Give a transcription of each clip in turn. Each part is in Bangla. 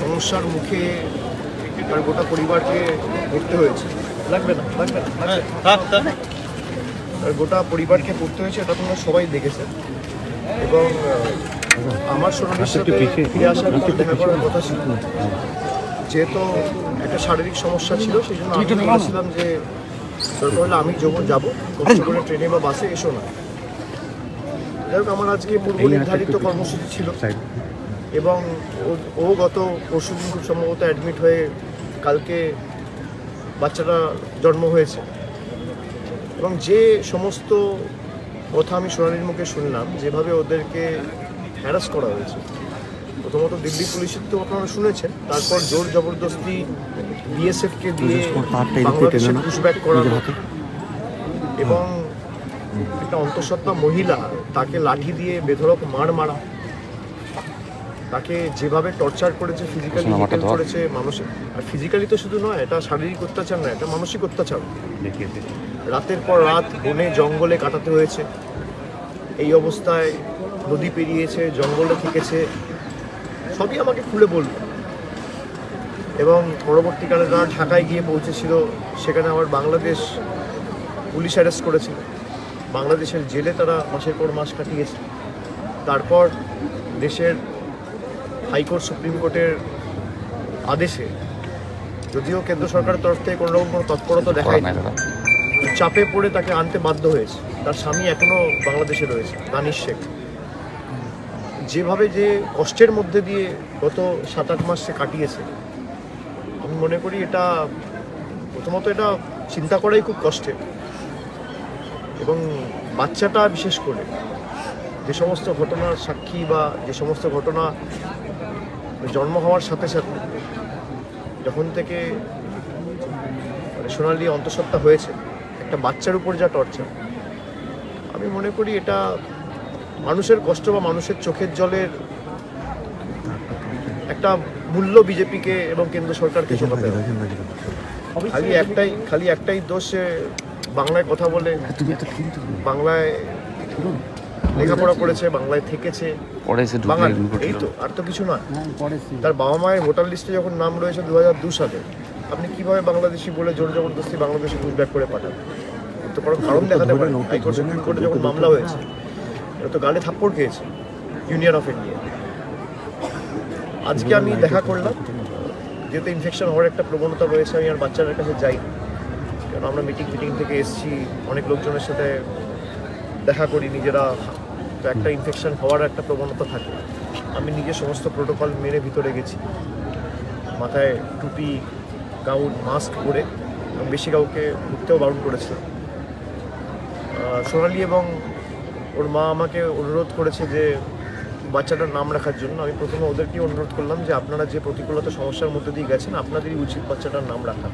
সমস্যার মুখে তার গোটা পরিবারকে পড়তে হয়েছে। লাগবে না লাগবে না তার গোটা পরিবারকে পড়তে হয়েছে এটা তোমরা সবাই দেখেছে। এবং আমার সোনালির সাথে ফিরে আসার পর দেখা করার কথা ছিল। যেহেতু একটা শারীরিক সমস্যা ছিল সেই জন্য আমি বলেছিলাম যে দরকার হলে আমি যখন যাব কষ্ট করে ট্রেনে বা বাসে এসো না। যাই হোক আমার আজকে পূর্ব নির্ধারিত কর্মসূচি ছিল। এবং ও- গত পরশু দিন খুব সম্ভবত অ্যাডমিট হয়ে কালকে বাচ্চাটা জন্ম হয়েছে। এবং যে সমস্ত কথা আমি সোনালির মুখে শুনলাম যেভাবে ওদেরকে হ্যারাস করা হয়েছে প্রথমত দিল্লি পুলিশের তো আপনারা শুনেছেন তারপর জোর জবরদস্তি বিএসএফকে দিয়ে বাংলাদেশে পুশব্যাক করানো এবং একটা অন্তঃসত্ত্বা মহিলা তাকে লাঠি দিয়ে বেধড়ক মার মারা তাকে যেভাবে টর্চার করেছে ফিজিক্যালি করেছে মানসিক আর ফিজিক্যালি তো শুধু নয় এটা শারীরিক অত্যাচার নয় এটা মানসিক অত্যাচার। রাতের পর রাত বনে জঙ্গলে কাটাতে হয়েছে। এই অবস্থায় নদী পেরিয়েছে জঙ্গলে থেকেছে। সবই আমাকে খুলে বলল। এবং পরবর্তীকালে তারা ঢাকায় গিয়ে পৌঁছেছিল। সেখানে আমার বাংলাদেশ পুলিশ অ্যারেস্ট করেছিল। বাংলাদেশের জেলে তারা মাসের পর মাস কাটিয়েছে। তারপর দেশের হাইকোর্ট সুপ্রিম কোর্টের আদেশে যদিও কেন্দ্র সরকারের তরফ থেকে কোনো রকম কোনো তৎপরতা দেখায় চাপে পড়ে তাকে আনতে বাধ্য হয়েছে। তার স্বামী এখনও বাংলাদেশে রয়েছে দানিশ শেখ। যেভাবে যে কষ্টের মধ্যে দিয়ে গত সাত আট মাস সে কাটিয়েছে আমি মনে করি এটা প্রথমত এটা চিন্তা করাই খুব কষ্টের। এবং বাচ্চাটা বিশেষ করে যে সমস্ত ঘটনার সাক্ষী বা যে সমস্ত ঘটনা জন্ম হওয়ার সাথে সাথে যখন থেকে মানে সোনালি অন্তঃসত্ত্বা হয়েছে একটা বাচ্চার উপর যা টর্চার আমি মনে করি এটা মানুষের কষ্ট বা মানুষের চোখের জলের একটা মূল্য বিজেপিকে এবং কেন্দ্র সরকারকে হবে। খালি একটাই খালি একটাই দোষ বাংলায় কথা বলে বাংলায় লেখাপড়া করেছে বাংলায় থেকেছে। বাঙালি। এই তো আর তো কিছু নয়। তার বাবা মায়ের ভোটার লিস্টে যখন নাম রয়েছে দু হাজার দু সালে আপনি কীভাবে বাংলাদেশি বলে জোর জবরদস্তি বাংলাদেশে পুশব্যাক করে পাঠান? তো কোনো কারণ দেখাতে পারে হাইকোর্ট সুপ্রিম কোর্টে যখন মামলা হয়েছে এটা তো গালে থাপ্পড় খেয়েছে ইউনিয়ন অফ ইন্ডিয়া। আজকে আমি দেখা করলাম যেহেতু ইনফেকশন হওয়ার একটা প্রবণতা রয়েছে আমি আর বাচ্চাদের কাছে যাই কারণ আমরা মিটিং ফিটিং থেকে এসেছি অনেক লোকজনের সাথে দেখা করি নিজেরা তো একটা ইনফেকশন হওয়ার একটা প্রবণতা থাকে। আমি নিজে সমস্ত প্রোটোকল মেনে ভিতরে গেছি। মাথায় টুপি গাউন মাস্ক পরে বেশি কাউকে ঘুরতেও বারণ করেছে সোনালি এবং ওর মা আমাকে অনুরোধ করেছে যে বাচ্চাটার নাম রাখার জন্য। আমি প্রথমে ওদেরকে অনুরোধ করলাম যে আপনারা যে প্রতিকূলতা সমস্যার মধ্যে দিয়ে গেছেন, আপনাদেরই উচিত বাচ্চাটার নাম রাখা।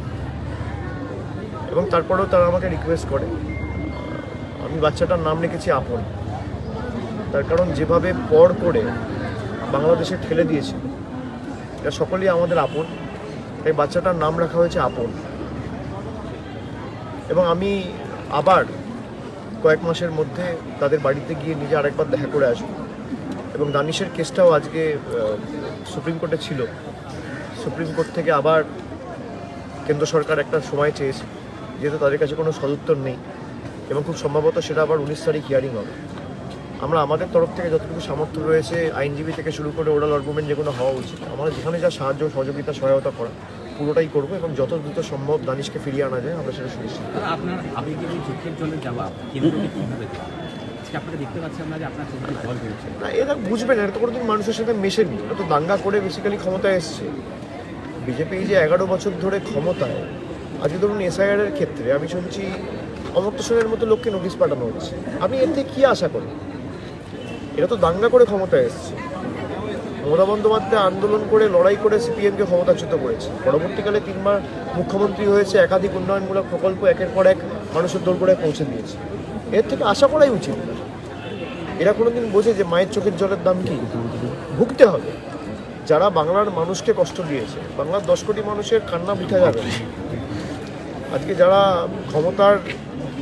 এবং তারপরেও তারা আমাকে রিকোয়েস্ট করে। আমি বাচ্চাটার নাম রেখেছি আপন। তার কারণ যেভাবে পর করে বাংলাদেশে ঠেলে দিয়েছে, এটা সকলেই আমাদের আপন, তাই বাচ্চাটার নাম রাখা হয়েছে আপন। এবং আমি আবার কয়েক মাসের মধ্যে তাদের বাড়িতে গিয়ে নিজে আরেকবার দেখা করে আসব। এবং দানিশের কেসটাও আজকে সুপ্রিম কোর্টে ছিল। সুপ্রিম কোর্ট থেকে আবার কেন্দ্র সরকার একটা সময় চেয়েছে, যেহেতু তাদের কাছে কোনো সদুত্তর নেই। এবং খুব সম্ভবত সেটা আবার উনিশ তারিখ হিয়ারিং হবে। আমরা আমাদের তরফ থেকে যতটুকু সামর্থ্য রয়েছে আইনজীবী থেকে শুরু করে ওরাল আর্গুমেন্ট যেগুলো হওয়া উচিত। আমরা যেখানে যা সাহায্য সহযোগিতা সহায়তা করা পুরোটাই করব এবং যত দ্রুত সম্ভব দানিশকে ফিরিয়ে আনা যায় আমরা সেটা সুনিশ্চিত আপনার যাওয়া দেখতে পাচ্ছি আমরা যে আপনার চোখে জল বেরোচ্ছে। না এরা বুঝবেন এটা তো কোনোদিন মানুষের সাথে মেশেনি। এটা তো দাঙ্গা করে বেসিক্যালি ক্ষমতায় এসছে। বিজেপি যে এগারো বছর ধরে ক্ষমতায় আজকে ধরুন এসআইআর এর ক্ষেত্রে আমি শুনছি অমর্ত্য সেনের মতো লোককে নোটিশ পাঠানো হচ্ছে। আমি এর থেকে কী আশা করি এটা তো দাঙ্গা করে ক্ষমতায় এসছে। মমতা বন্দ্যোপাধ্যায় আন্দোলন করে, লড়াই করে সিপিএমকে ক্ষমতাচ্যুত করেছে। পরবর্তীকালে তিনবার মুখ্যমন্ত্রী হয়েছে, একাধিক উন্নয়নমূলক প্রকল্প একের পর এক মানুষের দোরগোড়ায় পৌঁছে দিয়েছে। এর থেকে আশা করাই উচিত। এরা কোনোদিন বোঝে যে মায়ের চোখের জলের দাম কি? ভুগতে হবে। যারা বাংলার মানুষকে কষ্ট দিয়েছে, বাংলার দশ কোটি মানুষের কান্না বিঠা যাবে আজকে যারা ক্ষমতার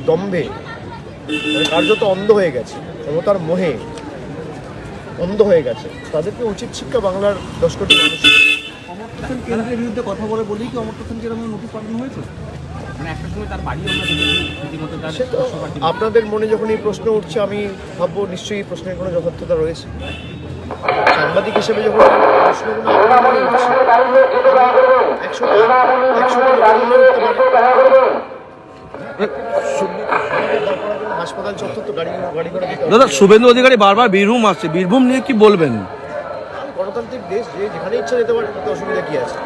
দম্ভে মানে কার্যত অন্ধ হয়ে গেছে, ক্ষমতার মোহে অন্ধ হয়ে গেছে। তাদেরকে উচিত শিক্ষা বাংলার দশ কোটি মানুষ অমর্ত্য সেন কেন্দ্রের বিরুদ্ধে কথা বলে বলেই কি অমর্ত্য সেনকে এরকম নোটিশ পাঠানো হয়েছে? মানে আপনাদের মনে যখন এই প্রশ্ন উঠছে আমি ভাববো নিশ্চয়ই এই প্রশ্নের কোনো যথার্থতা রয়েছে। সাংবাদিক হিসেবে যখন প্রশ্নগুলো একশো একশো হাসপাতাল চত্বর তো গাড়ি গাড়ি ঘোড়া দিতে দাদা শুভেন্দু অধিকারী বারবার বীরভূম আসছে। বীরভূম নিয়ে কি বলবেন? গণতান্ত্রিক দেশ যে যেখানে ইচ্ছা যেতে পারে তাতে অসুবিধা কী আছে?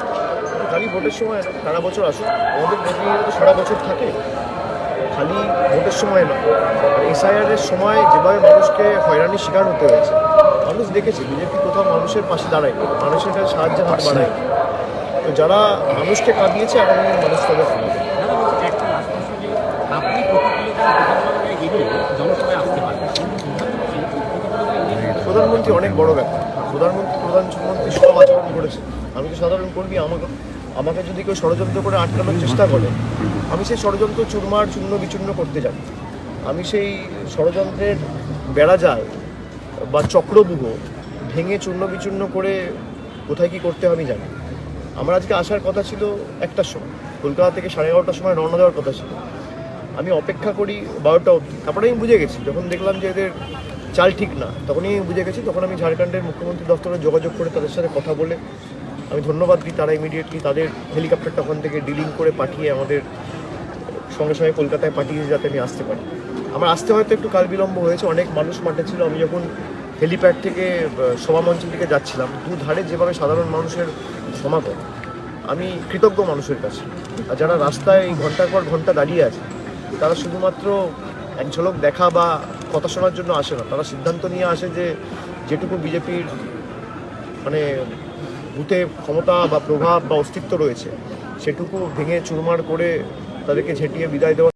খালি ভোটের সময় না সারা বছর আসুক আমাদের প্রতিনিধি তো সারা বছর থাকে খালি ভোটের সময় না এসআইআর এর সময় যেভাবে মানুষকে হয়রানির শিকার হতে হয়েছে মানুষ দেখেছে বিজেপি কোথাও মানুষের পাশে দাঁড়ায় মানুষের কাছে সাহায্যের হাত বাড়ায় তো যারা মানুষকে কাঁদিয়েছে আগামী মানুষ তাদের যে আপনি প্রতিকূলতায় গেলে জনসভায় আসতে পারবেন কিন্তু প্রধানমন্ত্রী প্রতিকূলতায় গেলে প্রধানমন্ত্রী অনেক বড় ব্যাপার। প্রধানমন্ত্রী প্রধানমন্ত্রী সব আচরণ করেছে। আমি তো সাধারণ কর্মী? আমাকে আমাকে যদি কেউ ষড়যন্ত্র করে আটকানোর চেষ্টা করে, আমি সেই ষড়যন্ত্র চুরমার, চূর্ণ, বিচূর্ণ করতে জানি আমি সেই ষড়যন্ত্রের বেড়াজাল বা চক্রবুহ ভেঙে চূর্ণ, বিচূর্ণ করে কোথায় কি করতে আমি জানি আমার আজকে আসার কথা ছিল একটার সময়। কলকাতা থেকে সাড়ে এগারোটার সময় রওনা দেওয়ার কথা ছিল। আমি অপেক্ষা করি বারোটা অবধি। তারপরে আমি বুঝে গেছি। যখন দেখলাম যে এদের চাল ঠিক না। তখনই বুঝে গেছি তখন আমি ঝাড়খণ্ডের মুখ্যমন্ত্রী দপ্তরে যোগাযোগ করে তাদের সাথে কথা বলে আমি ধন্যবাদ দিই তারা ইমিডিয়েটলি তাদের হেলিকপ্টারটা ওখান থেকে ডিলিং করে পাঠিয়ে আমাদের সঙ্গে সঙ্গে কলকাতায় পাঠিয়ে যাতে আমি আসতে পারি। আমার আসতে হয়তো একটু কাল বিলম্ব হয়েছে অনেক মানুষ মাঠে ছিল। আমি যখন হেলিপ্যাড থেকে আহ, সভামঞ্চের দিকে যাচ্ছিলাম দু ধারে যেভাবে সাধারণ মানুষের সমাগম আমি কৃতজ্ঞ মানুষের কাছে। আর যারা রাস্তায় ঘণ্টার পর ঘণ্টা দাঁড়িয়ে আছে তারা শুধুমাত্র এক ঝলক দেখা বা কথা শোনার জন্য আসে না। তারা সিদ্ধান্ত নিয়ে আসে যে যেটুকু বিজেপির মানে বুথে ক্ষমতা বা প্রভাব বা অস্তিত্ব রয়েছে, সেটুকু ভেঙে চুরমার করে তাদেরকে ঝেঁটিয়ে বিদায় দেওয়া